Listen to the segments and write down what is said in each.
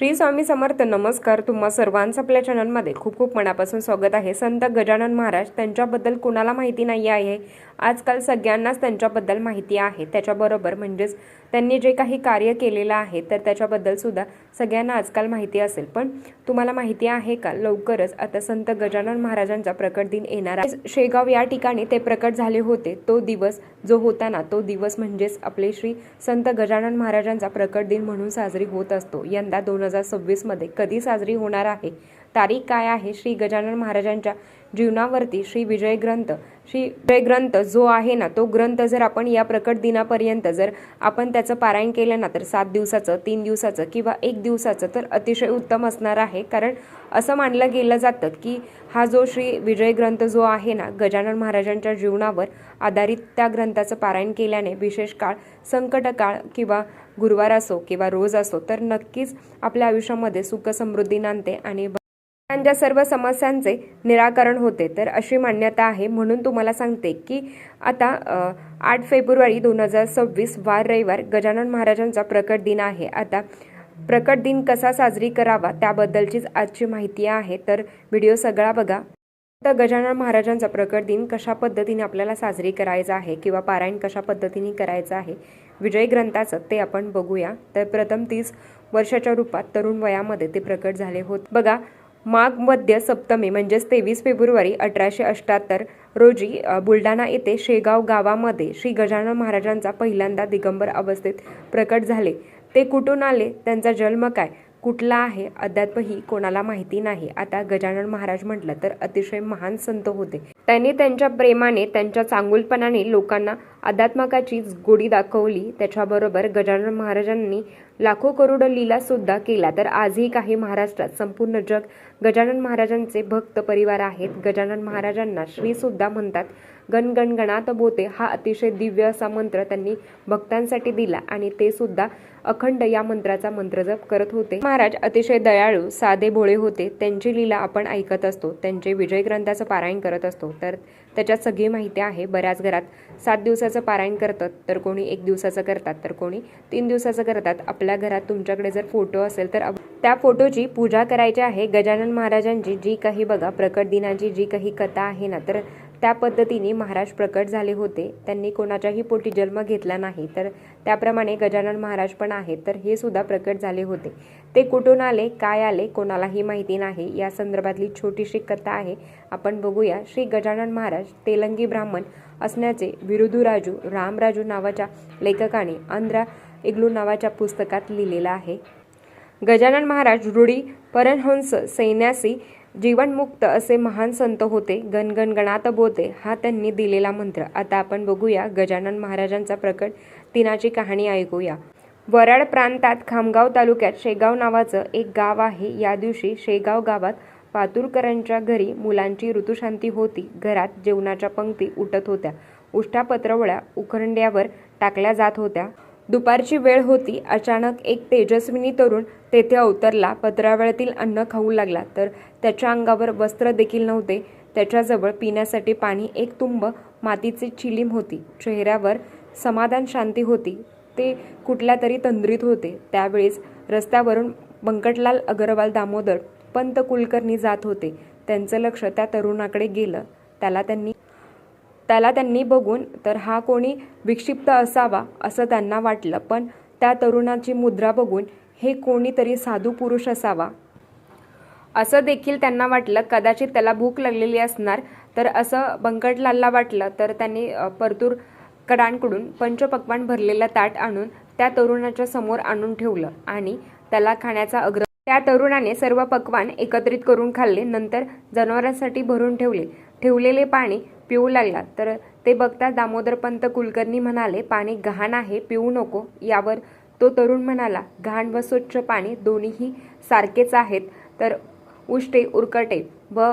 श्री स्वामी समर्थ नमस्कार. तुम्हा सर्वांचं आपल्या चॅनलमध्ये खूप खूप मनापासून स्वागत आहे. संत गजानन महाराज त्यांच्याबद्दल कुणाला माहिती नाही आहे? आजकाल सगळ्यांनाच त्यांच्याबद्दल माहिती आहे. त्याच्याबरोबर म्हणजेच त्यांनी जे काही कार्य केलेलं आहे तर त्याच्याबद्दल सुद्धा सगळ्यांना आजकाल माहिती असेल पण तुम्हाला माहिती आहे का? लवकरच आता संत गजानन महाराजांचा प्रकट दिन येणार आहे. शेगाव या ठिकाणी ते प्रकट झाले होते. तो दिवस जो होता ना तो दिवस म्हणजेच आपले श्री संत गजानन महाराजांचा प्रकट दिन म्हणून साजरी होत असतो. यंदा दोन हजार सव्वीसमध्ये कधी साजरी होणार आहे? तारीख काय आहे? श्री गजानन महाराजांच्या जीवनावरती श्री विजय ग्रंथ श्री विजय ग्रंथ जो आहे ना तो ग्रंथ जर आपण या प्रकट दिनापर्यंत जर आपण त्याचं पारायण केलं ना तर सात दिवसाचं तीन दिवसाचं किंवा एक दिवसाचं तर अतिशय उत्तम असणार आहे. कारण असं मानलं गेलं जातं की हा जो श्री विजय ग्रंथ जो आहे ना गजानन महाराजांच्या जीवनावर आधारित त्या ग्रंथाचं पारायण केल्याने विशेष काळ संकट काळ किंवा गुरुवार असो किंवा रोज असो तर नक्कीच आपल्या आयुष्यामध्ये सुख समृद्धी नांदते आणि त्यांच्या सर्व समस्यांचे निराकरण होते. तर अशी मान्यता आहे. म्हणून तुम्हाला सांगते की आता आठ फेब्रुवारी दोन हजार सव्वीस वार रविवार गजानन महाराजांचा प्रकट दिन आहे. आता प्रकट दिन कसा साजरी करावा त्याबद्दलचीच आजची माहिती आहे. तर व्हिडिओ सगळा बघा. तर गजानन महाराजांचा प्रकट दिन कशा पद्धतीने आपल्याला साजरी करायचा आहे किंवा पारायण कशा पद्धतीने करायचं आहे विजय ग्रंथाचं ते आपण बघूया. तर प्रथम तीस वर्षाच्या रूपात तरुण वयामध्ये ते प्रकट झाले होते. बघा माघ मध्य सप्तमी म्हणजेच तेवीस फेब्रुवारी अठराशे अष्ट्याहत्तर रोजी बुलढाणा येथे शेगाव गावामध्ये श्री गजानन महाराजांचा पहिल्यांदा दिगंबर अवस्थेत प्रकट झाले. ते कुठून आले? त्यांचा जन्म काय? कुठला आहे? अद्यापही कोणाला माहिती नाही. आता गजानन महाराज म्हटलं तर अतिशय महान संत होते. त्यांनी त्यांच्या प्रेमाने त्यांच्या चांगुलपणाने लोकांना अध्यात्मकाचीच गोडी दाखवली. त्याच्याबरोबर गजानन महाराजांनी लाखो करोड लीला सुद्धा केला तर आजही काही महाराष्ट्रात संपूर्ण जग गजानन महाराजांचे भक्त परिवार आहेत. गजानन महाराजांना श्री सुद्धा म्हणतात. गण बोते. हा अतिशय दिव्य असा मंत्र त्यांनी भक्तांसाठी दिला आणि ते सुद्धा अखंड या मंत्राचा मंत्रजप करत होते. महाराज अतिशय दयाळू साधे भोळे होते. त्यांची लीला आपण ऐकत असतो. त्यांचे विजय ग्रंथाचं पारायण करत असतो. तर त्याच्यात सगळी माहिती आहे. बऱ्याच घरात सात दिवसाचं पारायण करतात तर कोणी एक दिवसाचं करतात तर कोणी तीन दिवसाचं करतात. आपल्या घरात तुमच्याकडे जर फोटो असेल तर त्या फोटोची पूजा करायची आहे. गजानन महाराजांची जी काही बघा प्रकट दिनाची जी काही कथा आहे ना तर त्या पद्धतीने महाराज प्रकट झाले होते. त्यांनी कोणाच्याही पोटी जन्म घेतला नाही. तर त्याप्रमाणे गजानन महाराज पण आहेत. तर हे सुद्धा प्रकट झाले होते. ते कुठून आले? काय आले? कोणालाही माहिती नाही. या संदर्भातली छोटीशी कथा आहे. आपण बघूया. श्री गजानन महाराज तेलंगी ब्राह्मण असण्याचे विरुधुराजू रामराजू नावाच्या लेखकाने आंध्रा इग्लू नावाच्या पुस्तकात लिहिलेलं आहे. गजानन महाराज रूढी परमहंस सैन्यासी जीवनमुक्त असे महान संत होते गणगण गणात बोते हा त्यांनी दिलेला मंत्र. आता आपण बघूया गजानन महाराजांचा प्रकट दिनाची कहाणी ऐकूया. वराड प्रांतात खामगाव तालुक्यात शेगाव नावाचं एक गाव आहे. या दिवशी शेगाव गावात पातुरकरांच्या घरी मुलांची ऋतुशांती होती. घरात जेवणाच्या पंक्ती उठत होत्या. उष्टा पत्रवळ्या उखंड्यावर टाकल्या जात होत्या. दुपारची वेळ होती. अचानक एक तेजस्विनी तरुण तेथे अवतरला. पत्रावळ्यातील अन्न खाऊ लागला. तर त्याच्या अंगावर वस्त्र देखील नव्हते. त्याच्याजवळ पिण्यासाठी पाणी एक तुंब मातीची चिलीम होती. चेहऱ्यावर समाधान शांती होती. ते कुठल्या तरी तंद्रीत होते. त्यावेळेस रस्त्यावरून बंकटलाल अगरवाल दामोदर पंत कुलकर्णी जात होते. त्यांचं लक्ष त्या तरुणाकडे गेलं. त्याला त्यांनी त्याला त्यांनी बघून तर हा कोणी विक्षिप्त असावा असं त्यांना वाटलं. पण त्या तरुणाची मुद्रा बघून हे कोणीतरी साधू पुरुष असावा. असं देखील त्यांना वाटलं. कदाचित त्याला भूक लागलेली असणार. तर असं बंकटलालला वाटलं. तर त्यांनी परतूर कडांकडून पंचपक्वान भरलेलं ताट आणून त्या तरुणाच्या समोर आणून ठेवलं आणि त्याला खाण्याचा अग्र त्या तरुणाने सर्व पक्वान एकत्रित करून खाल्ले. नंतर जनावरांसाठी भरून ठेवले. ठेवलेले पाणी पिऊ लागला तर ते बघता दामोदरपंत कुलकर्णी म्हणाले पाणी गहाण आहे पिऊ नको. यावर तो तरुण म्हणाला घाण व स्वच्छ पाणी दोन्हीही सारखेच आहेत. तर उष्टे उरकटे व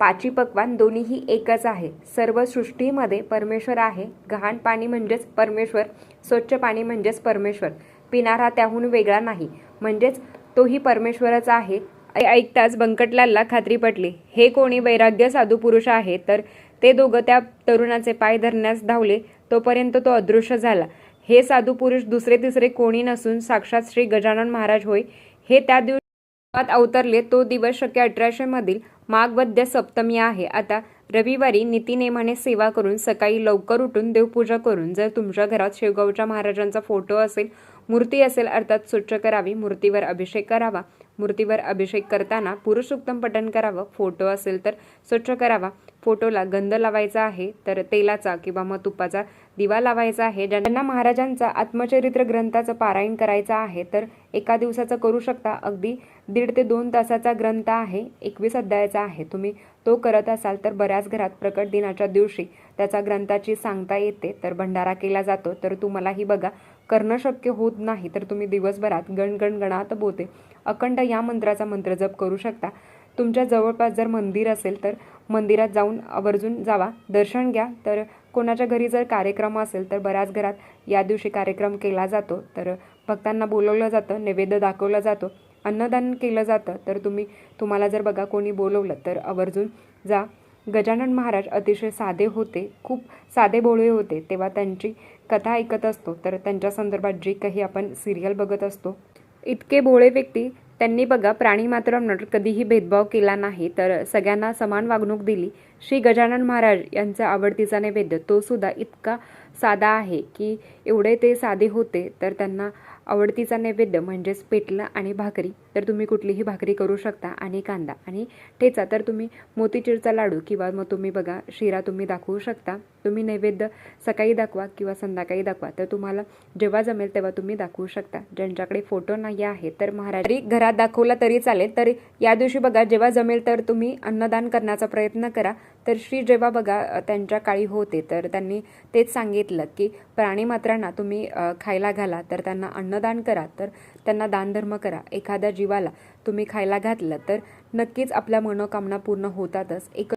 पाची पक्वान दोन्हीही एकच आहे. सर्व सृष्टीमध्ये परमेश्वर आहे. घाण पाणी म्हणजेच परमेश्वर स्वच्छ पाणी म्हणजेच परमेश्वर. पिणारा त्याहून वेगळा नाही. म्हणजेच तोही परमेश्वरच आहे. ऐकताच बंकटलालला खात्री पटली हे कोणी वैराग्य साधू पुरुष आहे तर ते दोघं त्या तरुणाचे पाय धरण्यास धावले. तोपर्यंत तो अदृश्य झाला. हे साधू पुरुष दुसरे तिसरे कोणी नसून साक्षात श्री गजानन महाराज होय. हे त्या दिवसात अवतरले. तो दिवस शक्य अठराशे मधील माघवद्य सप्तमी आहे. आता रविवारी नीतीनेमाने सेवा करून सकाळी लवकर उठून देवपूजा करून जर तुमच्या घरात शेवगावच्या महाराजांचा फोटो असेल मूर्ती असेल अर्थात स्वच्छ करावी मूर्तीवर अभिषेक करावा मूर्तीवर अभिषेक करताना पुरुषोत्तम पठण करावं फोटो असेल तर स्वच्छ करावा. फोटोला गंध लावायचा आहे तर तेलाचा किंवा मग तुपाचा दिवा लावायचा आहे. ज्यांना महाराजांचा आत्मचरित्र ग्रंथाचं पारायण करायचं आहे तर एका दिवसाचं करू शकता. अगदी दीड ते दोन तासाचा ग्रंथ आहे एकवीस अध्यायाचा आहे. तुम्ही तो करत असाल तर बऱ्याच घरात प्रकट दिनाच्या दिवशी त्याचा ग्रंथाची सांगता येते. तर भंडारा केला जातो. तर तुम्हालाही बघा करणं शक्य होत नाही तर तुम्ही दिवसभरात गणगणगणात बोते. अखंड या मंत्राचा मंत्र जप करू शकता. तुमच्या जवळपास जर मंदिर असेल तर मंदिरात जाऊन आवर्जून जावा. दर्शन घ्या. तर कोणाच्या घरी जर कार्यक्रम असेल तर बऱ्याच घरात या दिवशी कार्यक्रम केला जातो. तर भक्तांना बोलवलं जातं नैवेद्य दाखवला जातो. अन्नदान केलं जातं. तर तुम्ही तुम्हाला जर बघा कोणी बोलवलं तर आवर्जून जा. गजानन महाराज अतिशय साधे होते. खूप साधे भोळे होते. तेव्हा त्यांची कथा ऐकत असतो. तर त्यांच्या संदर्भात जी काही आपण सिरियल बघत असतो इतके भोळे व्यक्ती त्यांनी बघा प्राणी मात्र कधीही भेदभाव केला नाही तर सगळ्यांना समान वागणूक दिली. श्री गजानन महाराज यांचा आवडतीचा नैवेद्य तो सुद्धा इतका साधा आहे की एवढे ते साधे होते तर त्यांना आवडतीचा नैवेद्य म्हणजेच पेटलं आणि भाकरी. तर तुम्ही कुठलीही भाकरी करू शकता आणि कांदा आणि ठेचा. तर तुम्ही मोतीचूरचा लाडू किंवा मग तुम्ही बघा शिरा तुम्ही दाखवू शकता. तुम्ही नैवेद्य सकाळी दाखवा किंवा संध्याकाळी दाखवा. तर तुम्हाला जेव्हा जमेल तेव्हा तुम्ही दाखवू शकता. ज्यांच्याकडे फोटो नाही आहे तर महाराज घरात दाखवला तरी चालेल. तर या दिवशी बघा जेव्हा जमेल तर तुम्ही अन्नदान करण्याचा प्रयत्न करा. तर श्री जेव्हा बघा त्यांच्या काळी होते तर त्यांनी तेच सांगितलं की प्राणीमात्रांना तुम्ही खायला घाला. तर त्यांना अन्नदान करा. तर त्यांना दानधर्म करा. एखाद्या जीवाला तुम्ही खायला घातलं तर नक्कीच आपल्या मनोकामना पूर्ण होतातच. एक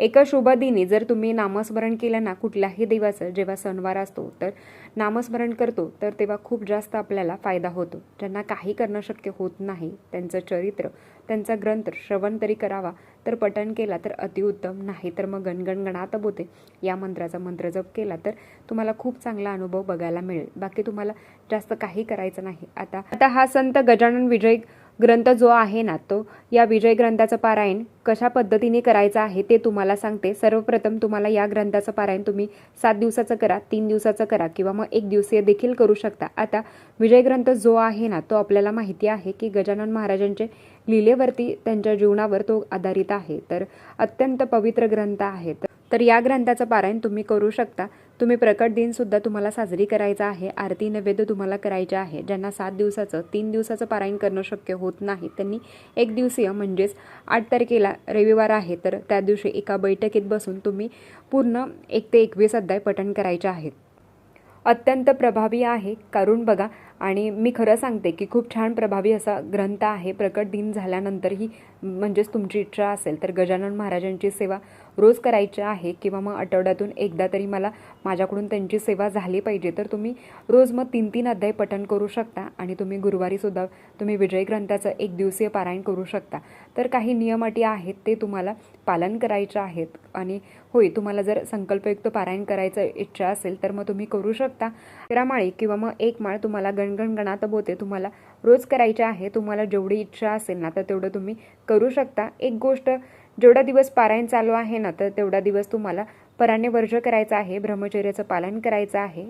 एका शुभदिनी जर तुम्ही नामस्मरण केलं ना कुठल्याही देवाचं जेव्हा सणवार असतो तर नामस्मरण करतो तर तेव्हा खूप जास्त आपल्याला फायदा होतो. ज्यांना काही करणं शक्य होत नाही त्यांचं चरित्र त्यांचा ग्रंथ श्रवण तरी करावा तर पठण केला तर अतिउत्तम नाही तर मग गणगण गणात बोते. या मंत्राचा मंत्र जप केला तर तुम्हाला खूप चांगला अनुभव बघायला मिळेल. बाकी तुम्हाला जास्त काही करायचं नाही. आता आता हा संत गजानन विजय ग्रंथ जो आहे ना तो या विजय ग्रंथाचं पारायण कशा पद्धतीने करायचं आहे ते तुम्हाला सांगते. सर्वप्रथम तुम्हाला या ग्रंथाचं पारायण तुम्ही सात दिवसाचं करा तीन दिवसाचं करा किंवा मग एक दिवसीय देखील करू शकता. आता विजय ग्रंथ जो आहे ना तो आपल्याला माहिती आहे की गजानन महाराजांचे लिलेवरती त्यांच्या जीवनावर तो आधारित आहे. तर अत्यंत पवित्र ग्रंथ आहे. तर या ग्रंथाचं पारायण तुम्ही करू शकता. तुम्ही प्रकट दिनसुद्धा तुम्हाला साजरी करायचा आहे. आरती नैवेद्य तुम्हाला करायचे आहे. ज्यांना सात दिवसाचं तीन दिवसाचं पारायण करणं शक्य होत नाही त्यांनी एक दिवसीय म्हणजेच आठ तारखेला रविवार आहे. तर त्या दिवशी एका बैठकीत बसून तुम्ही पूर्ण एक ते एकवीस अध्याय पठण करायचे आहेत. अत्यंत प्रभावी आहे. करून बघा. आणि मी खरं सांगते की खूप छान प्रभावी असा ग्रंथ आहे. प्रकट दिन झाल्यानंतरही म्हणजेच तुमची इच्छा असेल तर गजानन महाराजांची सेवा रोज करायचे आहे किंवा मग आठवड्यातून एकदा तरी मला माझ्याकडून त्यांची सेवा झाली पाहिजे तर तुम्ही रोज मग तीन तीन अध्याय पठण करू शकता आणि तुम्ही गुरुवारीसुद्धा तुम्ही विजय ग्रंथाचं एक दिवसीय पारायण करू शकता. तर काही नियम अटी आहेत ते तुम्हाला पालन करायचे आहेत आणि होय तुम्हाला जर संकल्पयुक्त पारायण करायचं इच्छा असेल तर मग तुम्ही करू शकता. तेरा माळी किंवा मग एक माळ तुम्हाला गणगणगणात बोते तुम्हाला रोज करायचे आहे तुम्हाला जेवढी इच्छा असेल ना तर तेवढं तुम्ही करू शकता. एक गोष्ट जेवढा दिवस पारायण चालू आहे ना तर तेवढा दिवस तुम्हाला पराने वर्ज करायचं आहे ब्रह्मचर्याचं पालन करायचं आहे.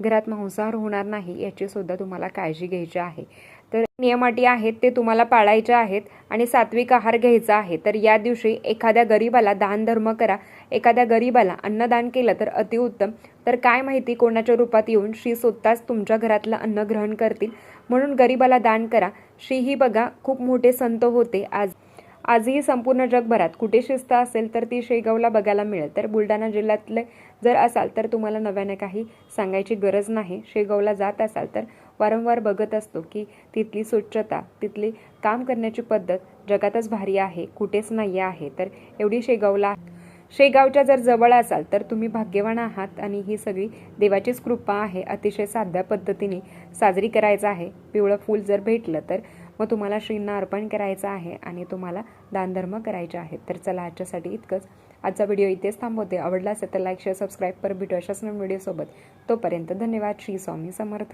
घरात मांसाहार होणार नाही याची सुद्धा तुम्हाला काळजी घ्यायची आहे. तर नियमाटी आहेत ते तुम्हाला पाळायचे आहेत आणि सात्विक आहार घ्यायचा आहे. तर या दिवशी एखाद्या गरीबाला दान धर्म करा. एखाद्या गरीबाला अन्नदान केलं तर अतिउत्तम तर काय माहिती कोणाच्या रूपात येऊन श्री स्वतःच तुमच्या घरातलं अन्न ग्रहण करतील? म्हणून गरीबाला दान करा. श्री ही बघा खूप मोठे संत होते आज. आजही संपूर्ण जगभरात कुठे शिस्त असेल तर ती शेगावला बघायला मिळेल. तर बुलढाणा जिल्ह्यातले जर असाल तर तुम्हाला नव्याने काही सांगायची गरज नाही. शेगावला जात असाल तर वारंवार बघत असतो की तिथली स्वच्छता तिथली काम करण्याची पद्धत जगातच भारी आहे कुठेच नाही आहे. तर एवढी शेगावला शेगावच्या जर जवळ असाल तर तुम्ही भाग्यवान आहात आणि ही सगळी देवाचीच कृपा आहे. अतिशय साध्या पद्धतीने साजरी करायचं आहे. पिवळं फूल जर भेटलं तर मग तुम्हाला श्रींना अर्पण करायचं आहे आणि तुम्हाला दानधर्म करायचे आहेत. तर चला आजच्यासाठी इतकंच. आजचा व्हिडिओ इथेच थांबवते. आवडला असेल तर लाईक शेअर सबस्क्राईब पर भेटू अशाच नवीन व्हिडिओसोबत तोपर्यंत धन्यवाद. श्री स्वामी समर्थ.